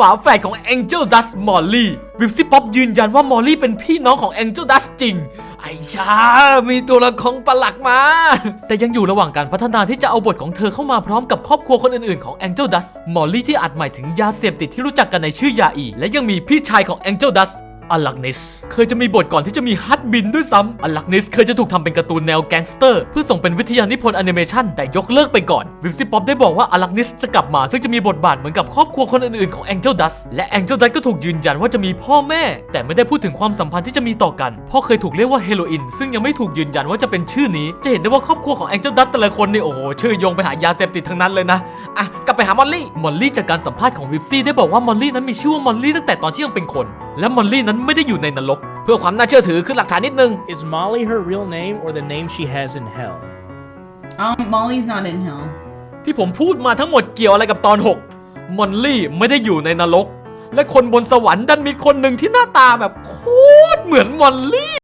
ฝาแฝดของ Angel Dust Molly วิปซี่ป๊อปยืนยันว่ามอลลี่เป็นพี่น้องของ Angel Dust จริง ไอชา มีตัวละครประหลักมา แต่ยังอยู่ระหว่างการพัฒนาที่จะเอาบทของเธอเข้ามาพร้อมกับครอบครัวคนอื่นๆของ Angel Dust มอลลี่ที่อาจหมายถึงยาเสพติดที่รู้จักกันในชื่อยาอี และยังมีพี่ชายของ Angel Dust อลักนิสเคยจะมีบทก่อนที่จะมีฮัตบินด้วยซ้ำอลักนิสเคยจะถูกทำเป็นการ์ตูนแนวแก๊งสเตอร์เพื่อส่งเป็นวิทยานิพนธ์แอนิเมชันแต่ยกเลิกไปก่อนวิปซี่ป๊อปได้บอกว่าอลักนิสจะกลับมาซึ่งจะมีบทบาทเหมือนกับครอบครัวคนอื่นๆของ Angel Dust และ Angel Dust ก็ถูกยืนยันว่าจะมีพ่อแม่ แต่ไม่ได้พูดถึงความสัมพันธ์ที่จะมีต่อกันพ่อเคยถูกเรียกว่าเฮโรอีนซึ่งยังไม่ถูกยืนยันว่าจะเป็นชื่อนี้ จะเห็นได้ว่าครอบครัวของ Angel Dust แต่ละคนนี่โอ้โหชื่อโยงไปหายาเสพติดทั้งนั้นเลยนะอะกลับไปหามอลลี่มอลลี่จากการสัมภาษณ์ของวิปซี่ได้บอกว่ามอลลี่นั้นมีชื่อว่ามอลลี่ตั้งแต่ตอนที่ยังเป็นคนและมอลลี่นั้นไม่ได้อยู่ในนรก เพื่อความน่าเชื่อถือขึ้นหลักฐานนิดนึง Is Molly her real name or the name she has in hell? Um, Molly's not in hell. ที่ผมพูดมาทั้งหมดเกี่ยวอะไรกับตอน 6 มอลลี่ไม่ได้อยู่ในนรก และคนบนสวรรค์ดันมีคนหนึ่งที่หน้าตาแบบโคตรเหมือนมอลลี่